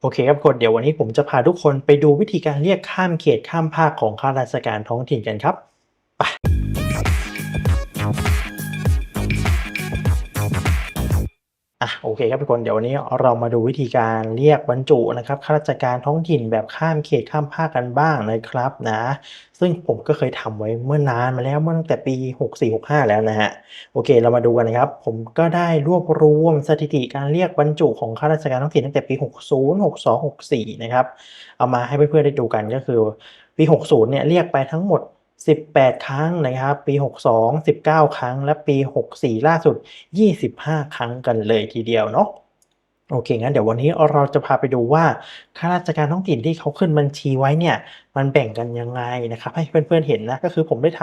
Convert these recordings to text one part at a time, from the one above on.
โอเคครับคนเดี๋ยววันนี้ผมจะพาทุกคนไปดูวิธีการเรียกข้ามเขตข้ามภาคของข้าราชการท้องถิ่นกันครับไป เคครับทุกคนเดี๋ยววันนี้เรามาดูวิธีการเรียกบรรจุนะครับข้าราชการท้องถิ่นแบบข้ามเขตข้ามภาคกันบ้างนะครับนะ ซึ่งผมก็เคยทำไว้เมื่อนานมาแล้วเมื่อตั้งแต่ปี 64-65 แล้วนะฮะโอเค เรามาดูกันนะครับ ผมก็ได้รวบรวมสถิติการเรียกบรรจุของข้าราชการท้องถิ่นตั้งแต่ปี 60 62 64 นะครับเอามาให้เพื่อนๆได้ดูกันก็คือปี 60 เนี่ยเรียกไปทั้งหมด 18 ครั้งนะครับ ปี 62 19 ครั้ง และปี 64 ล่าสุด 25 ครั้งกันเลยทีเดียวเนาะโอเค งั้นเดี๋ยววันนี้เราจะพาไปดูว่าข้าราชการท้องถิ่นที่เขาขึ้นบัญชีไว้เนี่ย มันแบ่งกันยังไงนะครับ ให้เพื่อนๆเห็นนะ ก็คือผมได้ท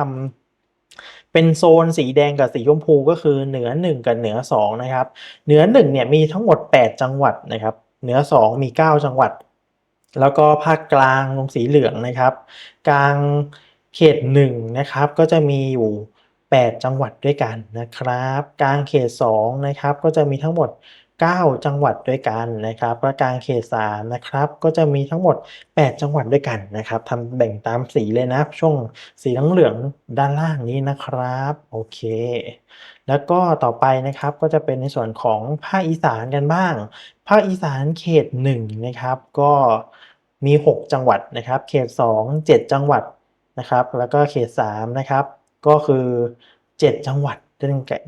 ำเป็นโซนสีแดงกับสีชมพูก็คือเหนือ 1 กับเหนือ 2 นะครับ เหนือ 1 เนี่ยมีทั้งหมด 8 จังหวัดนะครับ เหนือ 2 มี 9 จังหวัด แล้วก็ภาคกลางตรงสีเหลืองนะครับ กลาง เขต1นะครับก็จะมีอยู่ 8 จังหวัดด้วยกันนะครับ กลางเขต2นะครับก็จะมีทั้งหมด 9 จังหวัดด้วยกันนะครับและกลางเขต3นะครับก็จะมีทั้งหมด 8 จังหวัดด้วยกันนะครับทำแบ่งตามสีเลยนะช่วงสีเหลืองด้านล่างนี้นะครับโอเค แล้วก็ต่อไปนะครับก็จะเป็นในส่วนของภาคอีสานกันบ้าง ภาคอีสานเขต1นะครับก็มี 6 จังหวัดนะครับ เขต 2 7 จังหวัด นะครับ แล้วก็เขต3นะครับ ก็คือ 7 จังหวัด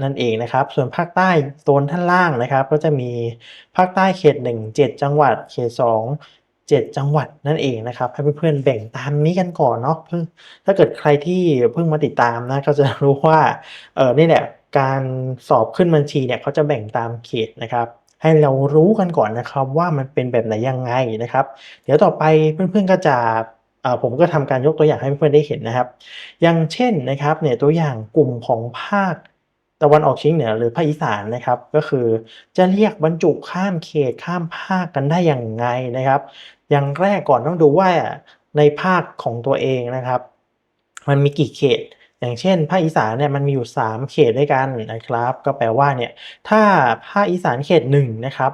นั่นเองนะครับ ส่วนภาคใต้โซนท่านล่างนะครับ ก็จะมีภาคใต้เขต 1 7 จังหวัด เขต 2 7 จังหวัดนั่นเองนะครับ ให้เพื่อนๆแบ่งตามนี้กันก่อนเนาะเพิ่งถ้าเกิดใครที่เพิ่งมาติดตามนะก็จะรู้ว่าเออนี่แหละการสอบขึ้นบัญชีเนี่ยเขาจะแบ่งตามเขตนะครับให้เรารู้กันก่อนนะครับว่ามันเป็นแบบไหนยังไงนะครับ เดี๋ยวต่อไปเพื่อนๆก็จะ ผมก็ทำการยกตัวอย่างให้เพื่อนๆได้เห็นนะครับ อย่างเช่นนะครับเนี่ยตัวอย่างกลุ่มของภาคตะวันออกเฉียงเหนือหรือภาคอีสานนะครับ ก็คือจะเรียกบรรจุข้ามเขตข้ามภาคกันได้อย่างไงนะครับ อย่างแรกก่อนต้องดูว่าในภาคของตัวเองนะครับ มันมีกี่เขต อย่างเช่น ภาคอีสานเนี่ยมันมีอยู่ 3 เขตด้วยกันนะครับ ก็แปลว่าเนี่ยถ้าภาคอีสานเขต1นะครับ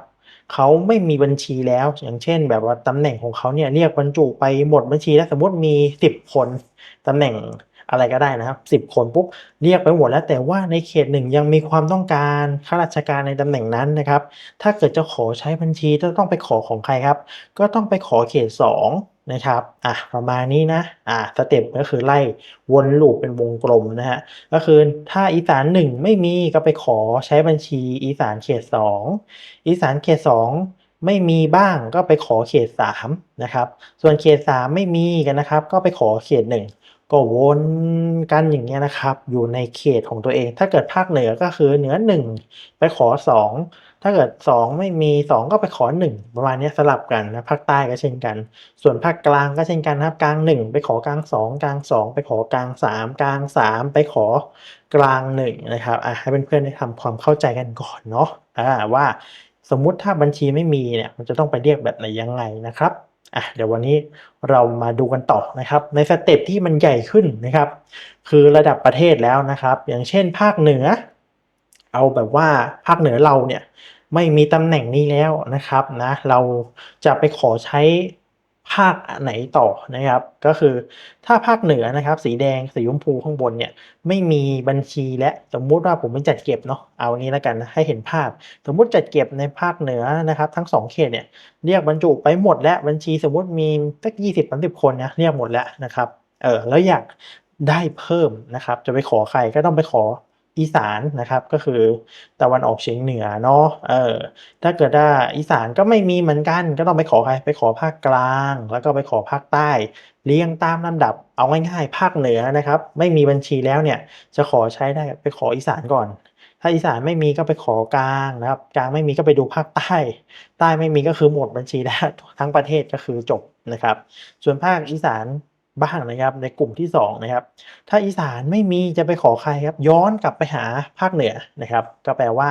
เขาไม่มีบัญชีแล้ว อย่างเช่น แบบว่าตำแหน่งของเขาเนี่ยเรียกบรรจุไปหมดบัญชีแล้วสมมติมี 10 คนตำแหน่งอะไรก็ได้นะครับ 10 คนปุ๊บเรียกไปหมดแล้วแต่ว่าในเขตหนึ่งยังมีความต้องการข้าราชการในตำแหน่งนั้นนะครับ ถ้าเกิดจะขอใช้บัญชีจะต้องไปขอของใครครับ ก็ต้องไปขอเขต 2 นะครับอะประมาณนี้นะอะสเต็ปก็คือไล่วนลูปเป็นวงกลมนะฮะก็คือถ้าอีสาน1ไม่มีก็ไปขอใช้บัญชีอีสานเขต2อีสานเขต2ไม่มีบ้างก็ไปขอเขต3นะครับ ส่วนเขต3ไม่มีกันนะครับ ก็ไปขอเขต1ก็วนกันอย่างเงี้ยนะครับ อยู่ในเขตของตัวเอง ถ้าเกิดภาคเหนือก็คือเหนือ1ไปขอ2 ถ้าเกิด 2 ไม่มี 2 ก็ไปขอ 1 ประมาณนี้สลับกันนะภาคใต้ก็เช่นกัน ส่วนภาคกลางก็เช่นกันครับกลาง 1 ไปขอกลาง 2 กลาง 2 ไปขอกลาง 3 กลาง 3 ไปขอกลาง1นะครับอะให้เพื่อนๆได้ทำความเข้าใจกันก่อนเนาะอ่าว่าสมมุติถ้าบัญชีไม่มีเนี่ยมันจะต้องไปเรียกแบบไหนยังไงนะครับอะเดี๋ยววันนี้เรามาดูกันต่อนะครับ ในสเต็ปที่มันใหญ่ขึ้นนะครับ คือระดับประเทศแล้วนะครับ อย่างเช่นภาคเหนือ เอาแบบว่าภาคเหนือเราเนี่ยไม่มีตำแหน่งนี้แล้วนะครับนะเราจะไปขอใช้ภาคไหนต่อนะครับ ก็คือถ้าภาคเหนือนะครับ สีแดงสีชมพูข้างบนเนี่ยไม่มีบัญชีและสมมุติว่าผมเป็นจัดเก็บเนาะเอาอย่างนี้แล้วกันให้เห็นภาพ สมมุติจัดเก็บในภาคเหนือนะครับ ทั้ง 2 เขตเนี่ยเรียกบรรจุไปหมดแล้วบัญชีสมมุติมีสักยี่สิบสามสิบคนนะเรียกหมดแล้วนะครับเออแล้วอยากได้เพิ่มนะครับ จะไปขอใครก็ต้องไปขอ อีสานนะครับก็คือตะวันออกเฉียงเหนือเนาะเออถ้าเกิดว่าอีสานก็ไม่มีเหมือนกัน ก็ต้องไปขอใครไปขอภาคกลาง แล้วก็ไปขอภาคใต้ เรียงตามลำดับเอาง่ายๆภาคเหนือนะครับ ไม่มีบัญชีแล้วเนี่ยจะขอใช้ได้ไปขออีสานก่อน ถ้าอีสานไม่มีก็ไปขอกลางนะครับ กลางไม่มีก็ไปดูภาคใต้ ใต้ไม่มีก็คือหมดบัญชีแล้วทั้งประเทศก็คือจบนะครับ ส่วนภาคอีสาน บ้างนะครับในกลุ่มที่2นะครับถ้าอีสานไม่มีจะไปขอใครครับย้อนกลับไปหาภาคเหนือนะครับก็แปลว่า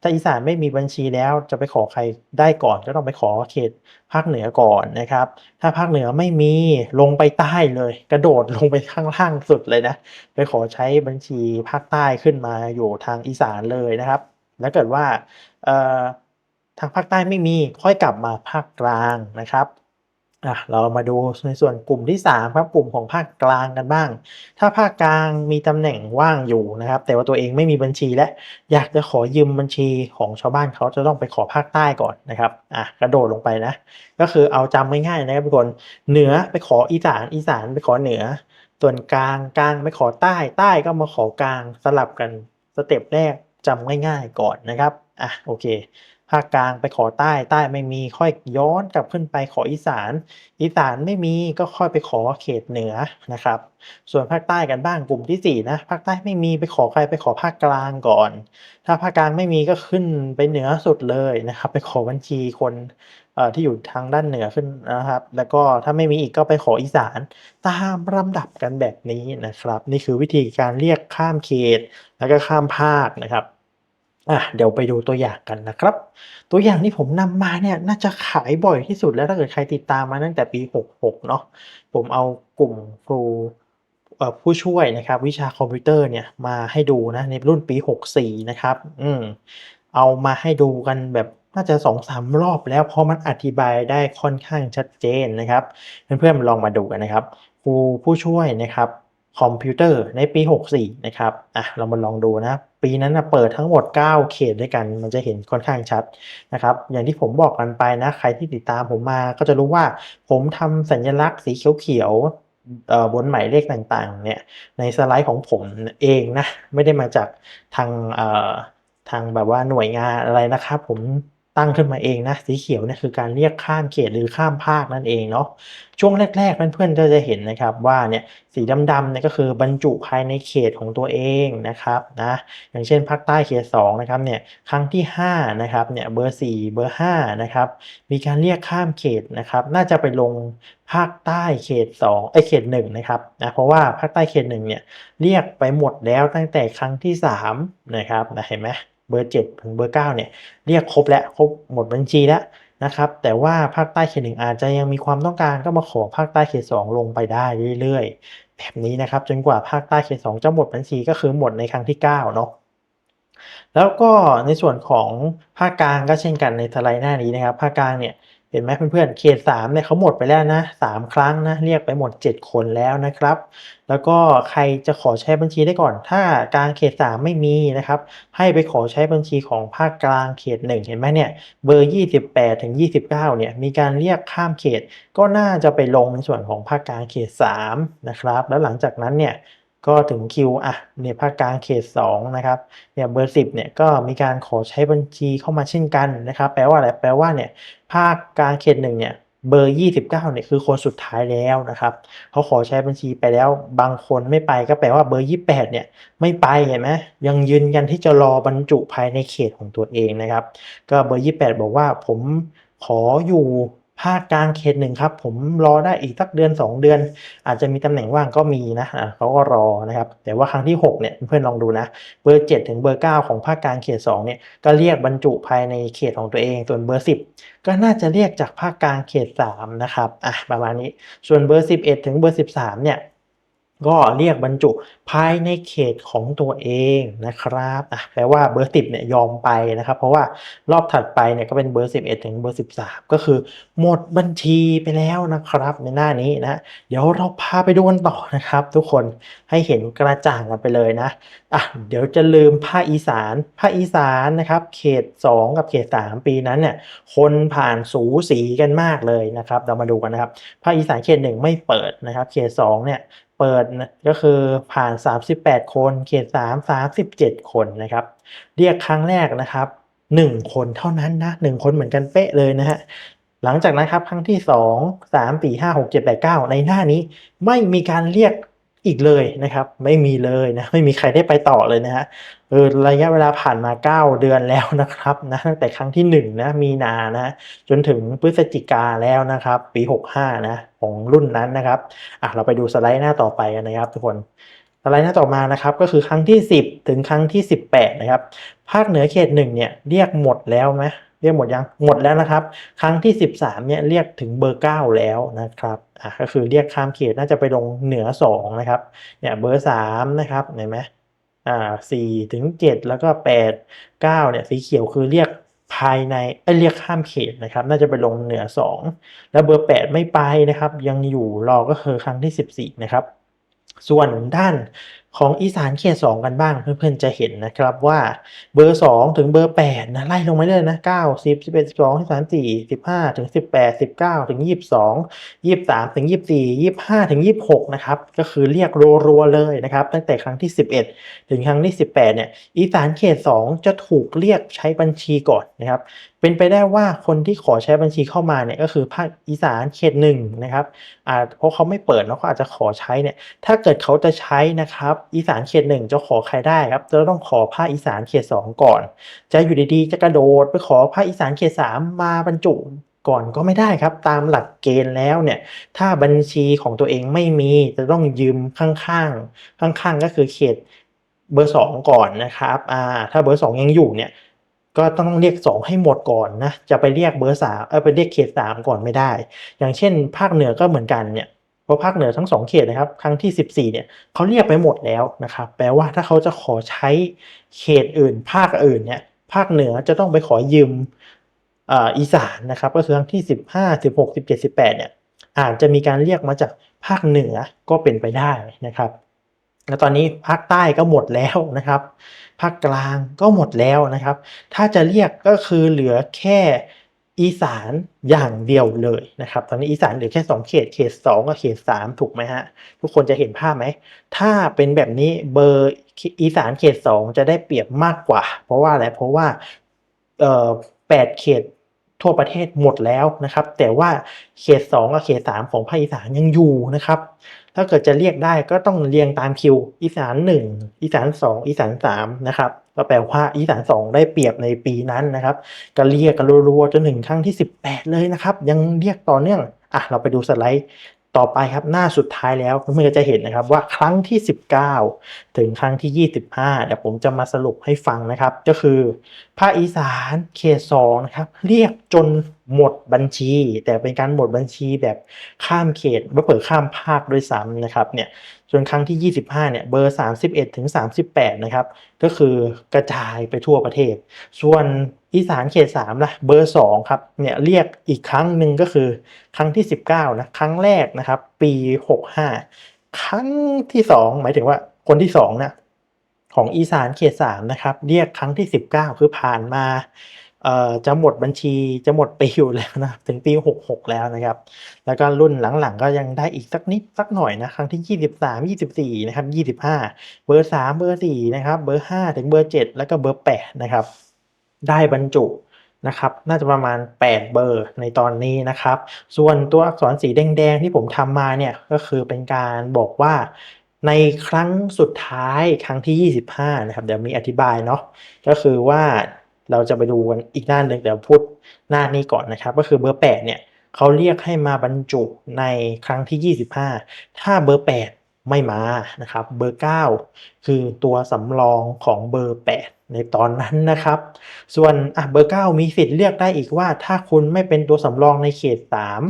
ถ้าอีสานไม่มีบัญชีแล้วจะไปขอใครได้ก่อน ก็ต้องไปขอเขตภาคเหนือก่อนนะครับ ถ้าภาคเหนือไม่มีลงไปใต้เลย กระโดดลงไปข้างล่างสุดเลยนะไปขอใช้บัญชีภาคใต้ขึ้นมาอยู่ทางอีสานเลยนะครับแล้วเกิดว่าทางภาคใต้ไม่มีค่อยกลับมาภาคกลางนะครับ อะเรามาดูในส่วนกลุ่มที่3ครับกลุ่มของภาคกลางกันบ้าง ถ้าภาคกลางมีตำแหน่งว่างอยู่นะครับ แต่ว่าตัวเองไม่มีบัญชีและอยากจะขอยืมบัญชีของชาวบ้านเขาจะต้องไปขอภาคใต้ก่อนนะครับอะกระโดดลงไปนะ ก็คือเอาจำง่ายๆนะครับทุกคนเหนือไปขออีสานอีสานไปขอเหนือ ส่วนกลางกลางไปขอใต้ใต้ก็มาขอกลางสลับกันสเต็ปแรกจำง่ายๆก่อนนะครับอะโอเค ภาคกลางไปขอใต้ใต้ไม่มีค่อยย้อนกลับขึ้นไปขออีสาน อีสานไม่มีก็ค่อยไปขอเขตเหนือนะครับ ส่วนภาคใต้กันบ้างกลุ่มที่สี่นะภาคใต้ไม่มีไปขอใครไปขอภาคกลางก่อน ถ้าภาคกลางไม่มีก็ขึ้นไปเหนือสุดเลยนะครับ ไปขอบัญชีคนเอ่อที่อยู่ทางด้านเหนือขึ้นนะครับ แล้วก็ถ้าไม่มีอีกก็ไปขออีสานตามลำดับกันแบบนี้นะครับ นี่คือวิธีการเรียกข้ามเขตแล้วก็ข้ามภาคนะครับ อะเดี๋ยวไปดูตัวอย่างกันนะครับ ตัวอย่างที่ผมนำมาเนี่ยน่าจะขายบ่อยที่สุดแล้วถ้าเกิดใครติดตามมาตั้งแต่ปี 66 เนาะผมเอากลุ่มครูผู้ช่วยนะครับ วิชาคอมพิวเตอร์เนี่ยมาให้ดูนะในรุ่นปี 64 นะครับ อืมเอามาให้ดูกันแบบน่าจะ2-3รอบแล้วเพราะมันอธิบายได้ค่อนข้างชัดเจนนะครับ เพื่อนๆลองมาดูกันนะครับครูผู้ช่วยนะครับ คอมพิวเตอร์ในปี 64 นะครับ อะ เรามาลองดูนะ ปีนั้นนะเปิดทั้งหมด 9 เขตด้วยกัน มันจะเห็นค่อนข้างชัดนะครับ อย่างที่ผมบอกกันไปนะ ใครที่ติดตามผมมาก็จะรู้ว่า ผมทำสัญลักษณ์สีเขียวๆเอ่อบนหมายเลขต่างๆ เนี่ย ในสไลด์ของผมเองนะ ไม่ได้มาจากทางเอ่อทางแบบว่าหน่วยงานอะไรนะครับ ผม ตั้งขึ้นมาเองนะสีเขียวเนี่ยคือการเรียกข้ามเขตหรือข้ามภาคนั่นเองเนาะช่วงแรก ๆ เพื่อนๆก็จะเห็นนะครับว่าเนี่ยสีดำๆเนี่ยก็คือบรรจุภายในเขตของตัวเองนะครับนะอย่างเช่นภาคใต้เขต2นะครับเนี่ยครั้งที่5นะครับเนี่ยเบอร์ 4 เบอร์5นะครับมีการเรียกข้ามเขตนะครับน่าจะไปลงภาคใต้เขต2ไอเขต1นะครับนะเพราะว่าภาคใต้เขต1เนี่ยเรียกไปหมดแล้วตั้งแต่ครั้งที่3นะครับนะเห็นไหม เบอร์ 7 ถึงเบอร์ 9 เนี่ยเรียกครบแล้วครบหมดบัญชีแล้วนะครับ แต่ว่าภาคใต้เขตหนึ่งอาจจะยังมีความต้องการก็มาขอภาคใต้เขตสองลงไปได้เรื่อยๆ แบบนี้นะครับจนกว่าภาคใต้เขตสองจะหมดบัญชีก็คือหมดในครั้งที่เก้าเนาะแล้วก็ในส่วนของภาคกลางก็เช่นกันในสไลด์หน้านี้นะครับภาคกลางเนี่ย เห็นไหมเพื่อนๆเขต3เนี่ยเขาหมดไปแล้วนะ3ครั้งนะเรียกไปหมด 7 คนแล้วนะครับ แล้วก็ใครจะขอใช้บัญชีได้ก่อน ถ้ากางเขต3ไม่มีนะครับ ให้ไปขอใช้บัญชีของภาคกลางเขต1เห็นไหมเนี่ยเบอร์ 28 ถึง 29เนี่ยมีการเรียกข้ามเขตก็น่าจะไปลงในส่วนของภาคกลางเขต3นะครับแล้วหลังจากนั้นเนี่ย ก็ถึงคิวอะเนี่ยภาคกลางเขต2นะครับเนี่ยเบอร์10เนี่ยก็มีการขอใช้บัญชีเข้ามาเช่นกันนะครับ แปลว่าอะไรแปลว่าเนี่ยภาคกลางเขต1เนี่ยเบอร์ 29เนี่ยคือคนสุดท้ายแล้วนะครับเขาขอใช้บัญชีไปแล้วบางคนไม่ไปก็แปลว่าเบอร์ 28เนี่ยไม่ไปเห็นไหมยังยืนยันที่จะรอบรรจุภายในเขตของตัวเองนะครับ ก็เบอร์ 28 บอกว่าผมขออยู่ ภาคกลางเขตหนึ่งครับผมรอได้อีกสักเดือน2 เดือน อาจจะมีตำแหน่งว่างก็มีนะเขาก็รอนะครับแต่ว่าครั้งที่6เนี่ยเพื่อนลองดูนะเบอร์ 7 ถึงเบอร์ 9 ของภาคกลางเขต2เนี่ยก็เรียกบรรจุภายในเขตของตัวเอง ส่วนเบอร์ 10 ก็น่าจะเรียกจากภาคกลางเขต3นะครับอะประมาณนี้ส่วนเบอร์ 11 ถึงเบอร์ 13เนี่ย ก็เรียกบรรจุภายในเขตของตัวเองนะครับแปลว่าเบอร์10เนี่ยยอมไปนะครับ เพราะว่ารอบถัดไปเนี่ยก็เป็นเบอร์ 11 ถึงเบอร์ 13 ก็คือหมดบัญชีไปแล้วนะครับในหน้านี้นะ เดี๋ยวเราพาไปดูกันต่อนะครับ ทุกคนให้เห็นกระจ่างกันไปเลยนะอะเดี๋ยวจะลืมภาคอีสานภาคอีสานนะครับเขต 2 กับเขต 3 ปีนั้นเนี่ยคนผ่านสูสีกันมากเลยนะครับ เรามาดูกันนะครับภาคอีสานเขต 1 ไม่เปิดนะครับ เขต2เนี่ย เปิดนะก็คือผ่าน 38 คนเขต3 37 คนนะครับ เรียกครั้งแรกนะครับ 1 คนเท่านั้นนะ 1 คนเหมือนกันเป๊ะเลยนะฮะหลังจากนั้นครับครั้งที่ 2 3 4 5 6 7 8 9 ในหน้านี้ไม่มีการเรียก อีกเลยนะครับ ไม่มีเลยนะไม่มีใครได้ไปต่อเลยนะฮะเออระยะเวลาผ่านมา 9 เดือนแล้วนะครับนะตั้งแต่ครั้งที่1นะมีนานะจนถึงพฤศจิกาแล้วนะครับ ปี 65นะของรุ่นนั้นนะครับอะเราไปดูสไลด์หน้าต่อไปกันนะครับ ทุกคนสไลด์หน้าต่อมานะครับก็คือครั้งที่ 10 ถึงครั้งที่ 18 นะครับ ภาคเหนือเขต1เนี่ยเรียกหมดแล้วไหมเรียกหมดยังหมดแล้วนะครับ ครั้งที่ 13เนี่ยเรียกถึงเบอร์ 9 แล้วนะครับ อะก็คือเรียกข้ามเขตน่าจะไปลงเหนือ 2 นะครับ เนี่ยเบอร์3นะครับเห็นไหมอ่าสี่ถึง7แล้วก็8 9เนี่ยสีเขียวคือเรียกภายในเอ้เรียกข้ามเขตนะครับ น่าจะไปลงเหนือ 2 แล้วเบอร์ 8 ไม่ไปนะครับ ยังอยู่รอก็คือครั้งที่ 14 นะครับ ส่วนด้าน ของอีสานเขต2กันบ้างเพื่อนๆจะเห็นนะครับว่าเบอร์ 2 ถึงเบอร์8นะไล่ลงมาเรื่อยนะ9 10 11 12 13 14 15 ถึง 18 19 ถึง 22 23 ถึง 24 25 ถึง 26 นะครับ ก็คือเรียกรัวๆเลยนะครับ ตั้งแต่ครั้งที่ 11 ถึงครั้งที่ 18 เนี่ยอีสานเขต 2 จะถูกเรียกใช้บัญชีก่อนนะครับ เป็นไปได้ว่าคนที่ขอใช้บัญชีเข้ามาเนี่ยก็คือภาคอีสานเขตหนึ่งนะครับอ่าเพราะเขาไม่เปิดเนาะเขาอาจจะขอใช้เนี่ยถ้าเกิดเขาจะใช้นะครับอีสานเขตหนึ่งจะขอใครได้ครับจะต้องขอภาคอีสานเขตสองก่อน จะอยู่ดีๆจะกระโดดไปขอภาคอีสานเขตสามมาบรรจุก่อนก็ไม่ได้ครับตามหลักเกณฑ์แล้วเนี่ยถ้าบัญชีของตัวเองไม่มีจะต้องยืมข้างๆข้างๆก็คือเขตเบอร์สองก่อนนะครับอ่าถ้าเบอร์สองยังอยู่เนี่ย ก็ต้องเรียก 2 ให้หมดก่อนนะ จะไปเรียกเบอร์3เออไปเรียกเขต 3 ก่อนไม่ได้ อย่างเช่น ภาคเหนือก็เหมือนกันเนี่ยเพราะภาคเหนือทั้ง 2 เขตนะครับ ครั้งที่ 14เนี่ยเขาเรียกไปหมดแล้วนะครับ แปลว่าถ้าเขาจะขอใช้เขตอื่น ภาคอื่นเนี่ยภาคเหนือจะต้องไปขอยืมอ่าอีสานนะครับ ก็คือครั้งที่ 15 16 17 18เนี่ยอาจจะมีการเรียกมาจากภาคเหนือก็เป็นไปได้นะครับ แล้วตอนนี้ภาคใต้ก็หมดแล้วนะครับภาคกลางก็หมดแล้วนะครับ ถ้าจะเรียกก็คือเหลือแค่อีสานอย่างเดียวเลยนะครับ ตอนนี้อีสานเหลือแค่ 2 เขตเขต 2 กับเขต 3 ถูกไหมฮะ ทุกคนจะเห็นภาพไหม ถ้าเป็นแบบนี้เบอร์อีสานเขต 2 จะได้เปรียบมากกว่า เพราะว่าอะไรเพราะว่าเอ่อ8เขตทั่วประเทศหมดแล้วนะครับ แต่ว่าเขต 2 กับเขต 3 ของภาคอีสานยังอยู่นะครับ ถ้าเกิดจะเรียกได้ก็ต้องเรียงตามคิว อีสาน 1 อีสาน 2 อีสาน 3 นะครับก็แปลว่าอีสาน 2 ได้เปรียบในปีนั้นนะครับก็เรียกกันรัวๆจนถึงครั้งที่ 18 เลยนะครับ ยังเรียกต่อเนื่องอะเราไปดูสไลด์ ต่อไปครับหน้าสุดท้ายแล้วเพื่อนก็จะเห็นนะครับว่าครั้งที่ 19 ถึงครั้งที่ 25 เดี๋ยวผมจะมาสรุปให้ฟังนะครับ ก็คือภาคอีสานเขต2นะครับเรียกจนหมดบัญชี แต่เป็นการหมดบัญชีแบบข้ามเขตไม่เปิดข้ามภาคด้วยซ้ำนะครับเนี่ย จนครั้งที่ 25 เนี่ย เบอร์ 31 ถึง 38 นะครับ ก็คือกระจายไปทั่วประเทศ ส่วนอีสานเขต3นะเบอร์ 2 ครับ เนี่ยเรียกอีกครั้งหนึ่งก็คือครั้งที่ 19 นะ ครั้งแรกนะครับ ปี 65 ครั้งที่ 2 หมายถึงว่าคนที่2นะของอีสานเขต3นะครับ เรียกครั้งที่ 19 คือผ่านมา จะหมดบัญชีจะหมดปีอยู่แล้วนะถึงปี 66 แล้วนะครับ แล้วก็รุ่นหลังๆ ก็ยังได้อีกสักนิดสักหน่อยนะครั้งที่ 23 24 นะครับ 25 เบอร์ 3 เบอร์ 4 นะครับ เบอร์ 5 ถึงเบอร์ 7 แล้วก็เบอร์ 8 นะครับ ได้บรรจุนะครับ น่าจะประมาณ 8 เบอร์ในตอนนี้นะครับ ส่วนตัวอักษรสีแดงๆ ที่ผมทำมาเนี่ยก็คือเป็นการบอกว่าในครั้งสุดท้ายครั้งที่ 25 นะครับ เดี๋ยวมีอธิบายเนาะก็คือว่า เราจะไปดูกันอีกหน้าหนึ่งเดี๋ยวพูดหน้านี้ก่อนนะครับ ก็คือเบอร์ 8 เนี่ยเขาเรียกให้มาบรรจุในครั้งที่ 25 ถ้าเบอร์ 8 ไม่มานะครับ เบอร์ 9 คือตัวสำรองของเบอร์ 8 ในตอนนั้นนะครับ ส่วนอะเบอร์ 9 มีสิทธิ์เลือกได้อีกว่า ถ้าคุณไม่เป็นตัวสำรองในเขต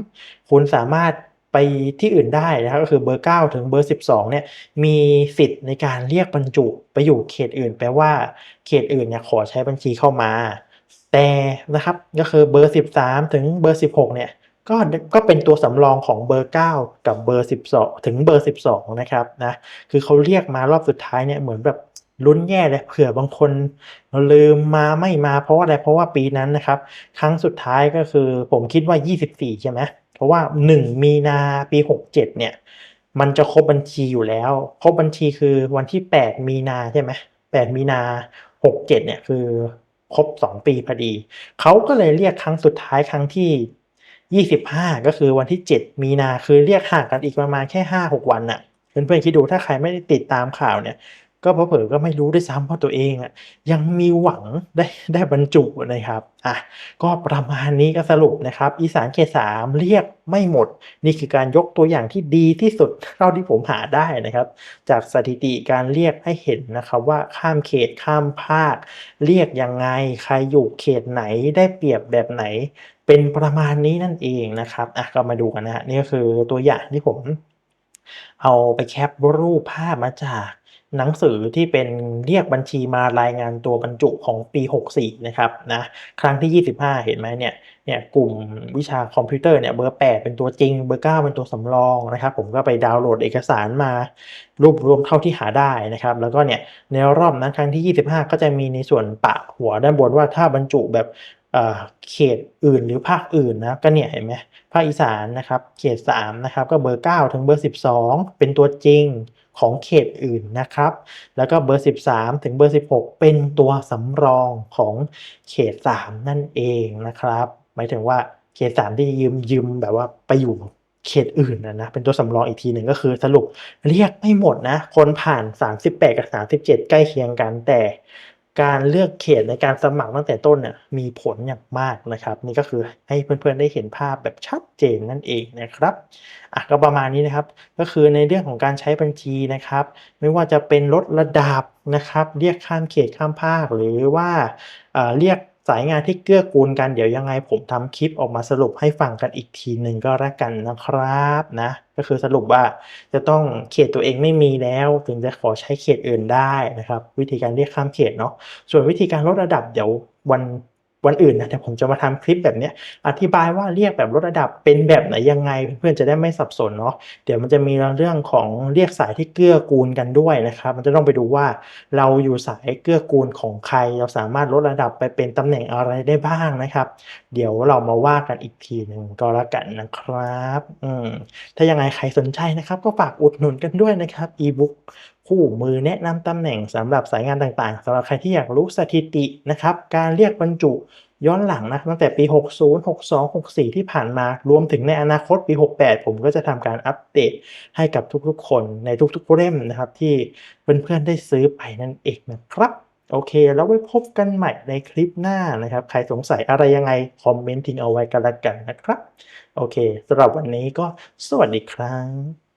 3 คุณสามารถ ไปที่อื่นได้นะครับก็คือเบอร์ 9 ถึงเบอร์ 12เนี่ยมีสิทธิ์ในการเรียกบรรจุไปอยู่เขตอื่น แปลว่าเขตอื่นเนี่ยขอใช้บัญชีเข้ามา แต่นะครับก็คือเบอร์ 13 ถึงเบอร์ 16เนี่ยก็ก็เป็นตัวสำรองของเบอร์ 9 กับเบอร์ 12 ถึงเบอร์ 12 นะครับนะคือเขาเรียกมารอบสุดท้ายเนี่ยเหมือนแบบลุ้นแย่เลยเผื่อบางคนลืมมาไม่มาเพราะอะไรเพราะว่าปีนั้นนะครับ ครั้งสุดท้ายก็คือผมคิดว่า 24 ใช่ไหม เพราะว่า 1 มีนาปี 67 เนี่ย มันจะครบบัญชีอยู่แล้ว ครบบัญชีคือวันที่ 8 มีนาใช่ไหม8มีนา 67 เนี่ยคือครบ 2 ปีพอดี เขาก็เลยเรียกครั้งสุดท้ายครั้งที่ 25 ก็คือวันที่ 7 มีนาคือเรียกห่างกันอีกประมาณแค่ 5-6 วันน่ะเพื่อนๆคิดดูถ้าใครไม่ได้ติดตามข่าวเนี่ย ก็เผลอๆก็ไม่รู้ด้วยซ้ำว่าตัวเองอะยังมีหวังได้ได้บรรจุนะครับอะก็ประมาณนี้ก็สรุปนะครับ อีสานเขตสามเรียกไม่หมด นี่คือการยกตัวอย่างที่ดีที่สุดเท่าที่ผมหาได้นะครับ จากสถิติการเรียกให้เห็นนะครับว่าข้ามเขตข้ามภาค เรียกยังไงใครอยู่เขตไหนได้เปรียบแบบไหน เป็นประมาณนี้นั่นเองนะครับอะก็มาดูกันนะฮะนี่ก็คือตัวอย่างที่ผมเอาไปแคปรูปภาพมาจาก หนังสือที่เป็นเรียกบัญชีมารายงานตัวบรรจุของปี 64 นะครับนะครั้งที่ 25 เห็นไหมเนี่ยเนี่ยกลุ่มวิชาคอมพิวเตอร์เนี่ยเบอร์ 8 เป็นตัวจริง เบอร์ 9 เป็นตัวสำรองนะครับผมก็ไปดาวน์โหลดเอกสารมารวบรวมเท่าที่หาได้นะครับแล้วก็เนี่ยในรอบนั้นครั้งที่ 25 ก็จะมีในส่วนปะหัวด้านบนว่าถ้าบรรจุแบบ เขตอื่นหรือภาคอื่นนะก็เนี่ยเห็นไหมภาคอีสานนะครับเขต3นะครับก็เบอร์ 9 ถึงเบอร์ 12 เป็นตัวจริงของเขตอื่นนะครับ แล้วก็เบอร์ 13 ถึงเบอร์ 16 เป็นตัวสำรองของเขต 3 นั่นเองนะครับ หมายถึงว่าเขต 3 ที่ยืมยืมแบบว่าไปอยู่เขตอื่นนะนะเป็นตัวสำรองอีกทีหนึ่งก็คือสรุปเรียกไม่หมดนะ คนผ่าน 38 กับ 37 ใกล้เคียงกันแต่ การเลือกเขตในการสมัครตั้งแต่ต้นเนี่ยมีผลอย่างมากนะครับ นี่ก็คือให้เพื่อนๆได้เห็นภาพแบบชัดเจนนั่นเองนะครับอะก็ประมาณนี้นะครับ ก็คือในเรื่องของการใช้บัญชีนะครับ ไม่ว่าจะเป็นลดระดับนะครับ เรียกข้ามเขตข้ามภาคหรือว่าเอ่อเรียก สายงานที่เกื้อกูลกันเดี๋ยวยังไงผมทำคลิปออกมาสรุปให้ฟังกันอีกทีหนึ่งก็แล้วกันนะครับนะก็คือสรุปว่าจะต้องเขตตัวเองไม่มีแล้วถึงจะขอใช้เขตอื่นได้นะครับ วิธีการเรียกข้ามเขตเนาะส่วนวิธีการลดระดับเดี๋ยววัน วันอื่นนะเดี๋ยวผมจะมาทำคลิปแบบนี้อธิบายว่าเรียกแบบลดระดับเป็นแบบไหนยังไง เพื่อนๆจะได้ไม่สับสนเนาะเดี๋ยวมันจะมีเรื่องของเรียกสายที่เกื้อกูลกันด้วยนะครับมันจะต้องไปดูว่าเราอยู่สายเกื้อกูลของใคร เราสามารถลดระดับไปเป็นตำแหน่งอะไรได้บ้างนะครับ เดี๋ยวเรามาว่ากันอีกทีหนึ่งก็แล้วกันนะครับอืมถ้ายังไงใครสนใจนะครับ ก็ฝากอุดหนุนกันด้วยนะครับอี-บุ๊ก คู่มือแนะนำตำแหน่งสำหรับสายงานต่างๆสำหรับใครที่อยากรู้สถิตินะครับ การเรียกบรรจุย้อนหลังนะตั้งแต่ปี 60 62 64 ที่ผ่านมารวมถึงในอนาคตปี 68 ผมก็จะทำการอัปเดตให้กับทุกๆ คนในทุกๆเล่มนะครับ ที่เพื่อนๆได้ซื้อไปนั่นเองนะครับ โอเค แล้วไว้พบกันใหม่ในคลิปหน้านะครับ ใครสงสัยอะไรยังไง คอมเมนต์ทิ้งเอาไว้กันล้วกันนะครับ โอเคสำหรับวันนี้ก็สวัสดีครับ